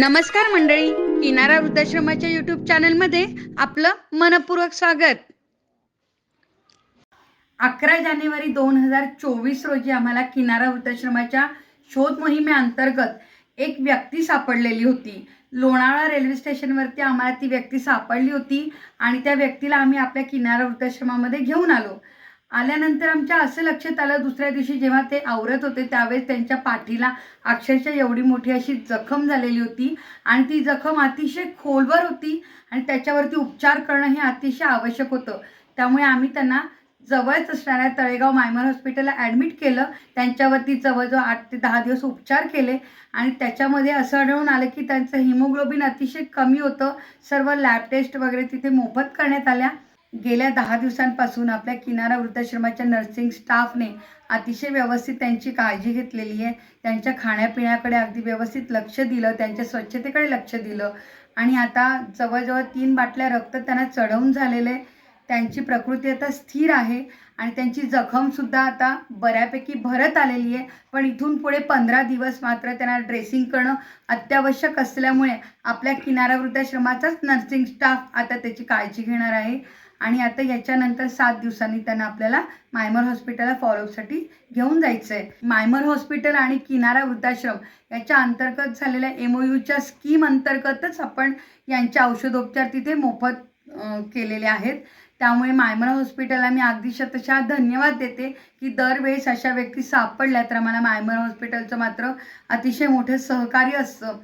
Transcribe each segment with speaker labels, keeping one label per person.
Speaker 1: नमस्कार मंडळी. किनारा वृद्धाश्रमाच्या यूट्यूब चॅनलमध्ये आपलं मनपूर्वक स्वागत. अकरा जानेवारी दोन हजार चोवीस रोजी आम्हाला किनारा वृद्धाश्रमाच्या शोध मोहिमेअंतर्गत एक व्यक्ती सापडलेली होती. लोणावळा रेल्वे स्टेशनवरती आम्हाला ती व्यक्ती सापडली होती आणि त्या व्यक्तीला आम्ही आपल्या किनारा वृद्धाश्रमामध्ये घेऊन आलो. आल्यानंतर आमच्या असं लक्षात आलं दुसऱ्या दिवशी जेव्हा ते आवरत होते त्यावेळेस त्यांच्या पाठीला अक्षरशः एवढी मोठी अशी जखम झालेली होती. आणि ती जखम अतिशय खोलवर होती आणि त्याच्यावरती उपचार करणं हे अतिशय आवश्यक होतं. त्यामुळे आम्ही त्यांना जवळच असणाऱ्या तळेगाव मायमर हॉस्पिटलला ॲडमिट केलं. त्यांच्यावरती जवळजवळ आठ ते दहा दिवस उपचार केले. आणि त्याच्यामध्ये असं आढळून आलं की त्यांचं हिमोग्लोबिन अतिशय कमी होतं. सर्व लॅब टेस्ट वगैरे तिथे मोफत करण्यात आल्या. गेल्या दहा दिवसांपासून आपल्या किनारा वृद्धाश्रमाच्या नर्सिंग स्टाफने अतिशय व्यवस्थित त्यांची काळजी घेतलेली आहे. त्यांच्या खाण्यापिण्याकडे अगदी व्यवस्थित लक्ष दिलं त्यांच्या स्वच्छतेकडे लक्ष दिलं. आणि आता जवळजवळ तीन बाटल्या रक्त त्यांना चढवून झालेले त्यांची प्रकृती आता स्थिर आहे आणि त्यांची जखमसुद्धा आता बऱ्यापैकी भरत आलेली आहे. पण इथून पुढे पंधरा दिवस मात्र त्यांना ड्रेसिंग करणं अत्यावश्यक असल्यामुळे आपल्या किनारा वृद्धाश्रमाचाच नर्सिंग स्टाफ आता त्याची काळजी घेणार आहे. आणि आता याच्यानंतर सात दिवसांनी त्यांना आपल्याला मायमर हॉस्पिटलला फॉलोअपसाठी घेऊन जायचं आहे मायमर हॉस्पिटल आणि किनारा वृद्धाश्रम याच्या अंतर्गत झालेल्या एम ओ यूच्या स्कीम अंतर्गतच आपण यांचे औषधोपचार तिथे मोफत केलेले आहेत. त्यामुळे मायमर हॉस्पिटलला मी अगदी शतशः धन्यवाद देते की दरवेळेस अशा व्यक्ती सापडल्या तर मला मायमर हॉस्पिटलचं मात्र अतिशय मोठं सहकार्य असतं.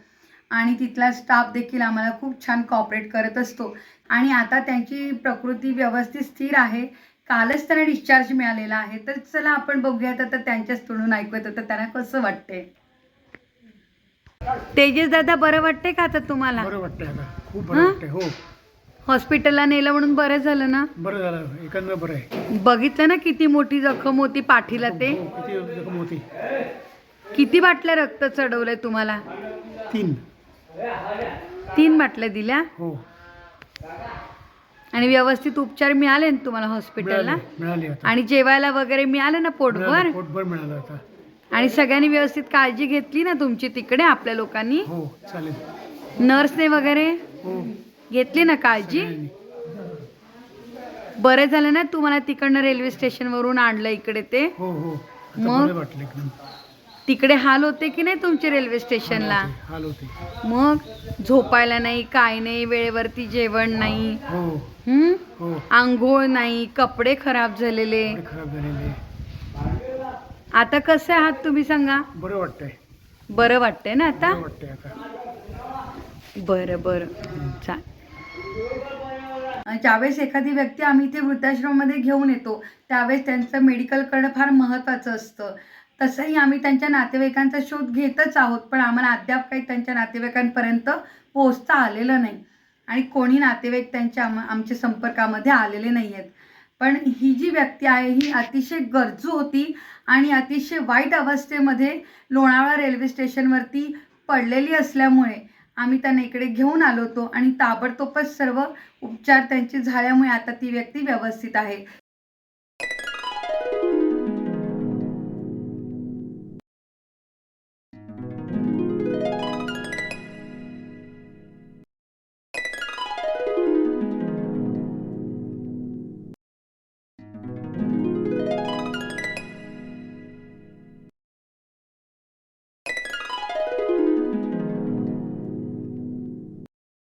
Speaker 1: आणि तिथला स्टाफ देखील आम्हाला खूप छान कॉपरेट करत असतो. आणि आता त्यांची प्रकृती व्यवस्थित स्थिर आहे. कालच त्यांना डिस्चार्ज मिळालेला आहे. तर चला आपण बघूयात आता त्यांच्याच तोंडून ऐकूयात आता त्यांना कसं वाटते तेजस दादा बरं वाटते का आता तुम्हाला?
Speaker 2: बरं वाटतंय आता. खूप
Speaker 1: हं?
Speaker 2: वाटतंय हो.
Speaker 1: हॉस्पिटलला नेलं म्हणून बरं झालं ना?
Speaker 2: बरं झालं. एकंदर बरं आहे.
Speaker 1: बघितलं ना किती मोठी जखम होती पाठीला ते?
Speaker 2: हो, किती जखम होती?
Speaker 1: किती बाटल्या रक्त चढवलंय तुम्हाला?
Speaker 2: तीन.
Speaker 1: तीन बाटल्या दिल्या.
Speaker 2: हो.
Speaker 1: आणि व्यवस्थित उपचार मिळाले ना तुम्हाला हॉस्पिटलला
Speaker 2: मिळाली मिळाली आता.
Speaker 1: आणि जेवायला वगैरे मिळालं ना पोटभर?
Speaker 2: मिळालं, पोटभर मिळालं आता.
Speaker 1: आणि सगळ्यांनी व्यवस्थित काळजी घेतली ना तुमची तिकडे आपल्या लोकांनी?
Speaker 2: हो चालेल.
Speaker 1: नर्सने वगैरे?
Speaker 2: हो.
Speaker 1: घेतली ना काळजी. बरं झालं ना तुम्हाला तिकडनं रेल्वे स्टेशनवरून आणलं इकडे ते?
Speaker 2: हो हो. आता
Speaker 1: मग?
Speaker 2: बरं वाटलं एकदम.
Speaker 1: तिकडे हाल होते की नाही तुमचे रेल्वे स्टेशनला?
Speaker 2: हाल होते
Speaker 1: मग झोपायला नाही काय नाही वेळेवरती जेवण नाही.
Speaker 2: हो.
Speaker 1: हम्म?
Speaker 2: हो.
Speaker 1: आंघोळ नाही कपडे खराब झालेले.
Speaker 2: कपडे खराब झालेले.
Speaker 1: आता कसे आहात तुम्ही सांगा?
Speaker 2: बरं वाटतंय.
Speaker 1: बरं वाटतंय ना आता?
Speaker 2: बरं वाटतंय आता.
Speaker 1: बरं बरं. चाल. ज्यावेळेस एखादी व्यक्ती आम्ही इथे वृद्धाश्रममध्ये घेऊन येतो त्यावेळेस त्यांचं मेडिकल करणं फार महत्त्वाचं असतं. तसंही आम्ही त्यांच्या नातेवाईकांचा शोध घेतच आहोत पण आम्हाला अद्याप काही त्यांच्या नातेवाईकांपर्यंत पोहोचता आलेलं नाही. आणि कोणी नातेवाईक त्यांच्या आम आमच्या संपर्कामध्ये आलेले नाही आहेत पण ही जी व्यक्ती आहे ही अतिशय गरजू होती आणि अतिशय वाईट अवस्थेमध्ये लोणावळा रेल्वे स्टेशनवरती पडलेली असल्यामुळे आम्ही त्यांना इकडे घेऊन आलो होतो आणि ताबडतोबच सर्व उपचार त्यांचे झाल्यामुळे आता ती व्यक्ती व्यवस्थित आहे.